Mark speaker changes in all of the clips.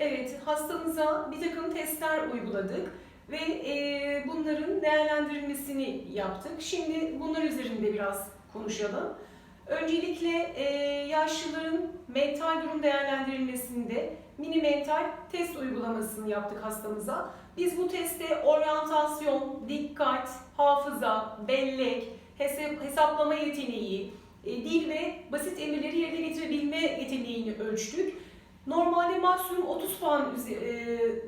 Speaker 1: Evet, hastamıza bir takım testler uyguladık ve e, bunların değerlendirilmesini yaptık. Şimdi bunlar üzerinde biraz konuşalım. Öncelikle e, yaşlıların mental durum değerlendirilmesinde mini mental test uygulamasını yaptık hastamıza. Biz bu testte oryantasyon, dikkat, hafıza, bellek, hesap, hesaplama yeteneği, e, dil ve basit emirleri yerine getirebilme yeteneğini ölçtük. Normalde maksimum 30 puan e,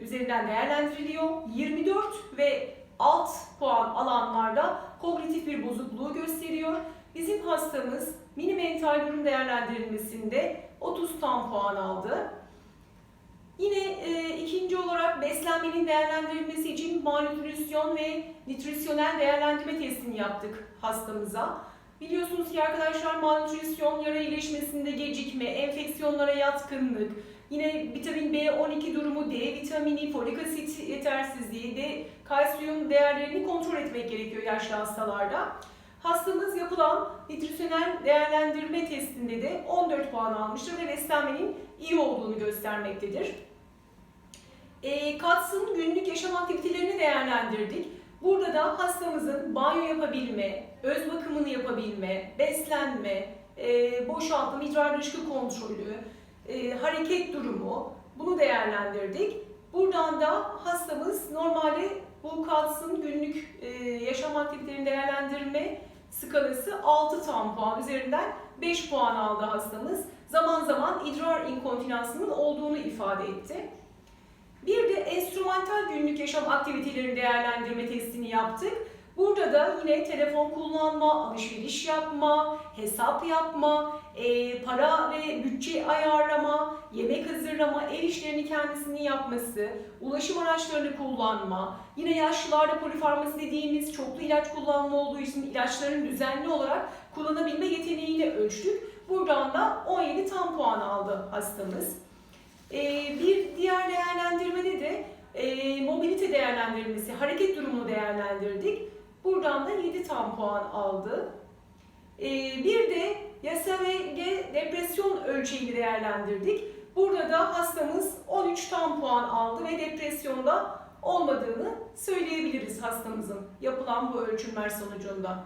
Speaker 1: üzerinden değerlendiriliyor. 24 ve alt puan alanlarda kognitif bir bozukluğu gösteriyor. Bizim hastamız mini mental durum değerlendirilmesinde 30 tam puan aldı. Yine e, ikinci olarak beslenmenin değerlendirilmesi için malnutrisyon ve nütrisyonel değerlendirme testini yaptık hastamıza. Biliyorsunuz ki arkadaşlar malnutrisyon yara iyileşmesinde gecikme, enfeksiyonlara yatkınlık, yine vitamin B12 durumu, D vitamini, folik asit yetersizliği, D kalsiyum değerlerini kontrol etmek gerekiyor yaşlı hastalarda. Hastamız yapılan nütrisyonel değerlendirme testinde de 14 puan almıştır ve beslenmenin iyi olduğunu göstermektedir. E, Kats'ın günlük yaşam aktivitelerini değerlendirdik. Burada da hastamızın banyo yapabilme, öz bakımını yapabilme, beslenme, e, boşaltım, idrar dışkı kontrolü, e, hareket durumu bunu değerlendirdik. Buradan da hastamız normalde bu Kats'ın günlük e, yaşam aktivitelerini değerlendirme skalası 6 tam puan üzerinden 5 puan aldı hastamız. Zaman zaman idrar inkontinansının olduğunu ifade etti. Bir de enstrümantal günlük yaşam aktivitelerini değerlendirme testini yaptık. Burada da yine telefon kullanma, alışveriş yapma, hesap yapma, e, para ve bütçe ayarlama, yemek hazırlama, ev işlerini kendisinin yapması, ulaşım araçlarını kullanma, yine yaşlılarda polifarmasi dediğimiz çoklu ilaç kullanma olduğu için ilaçların düzenli olarak kullanabilme yeteneğini ölçtük. Buradan da 17 tam puan aldı hastamız. Hareket durumunu değerlendirdik. Buradan da 7 tam puan aldı. Ee, bir de YSVG depresyon ölçeğini değerlendirdik. Burada da hastamız 13 tam puan aldı ve depresyonda olmadığını söyleyebiliriz hastamızın yapılan bu ölçümler sonucunda.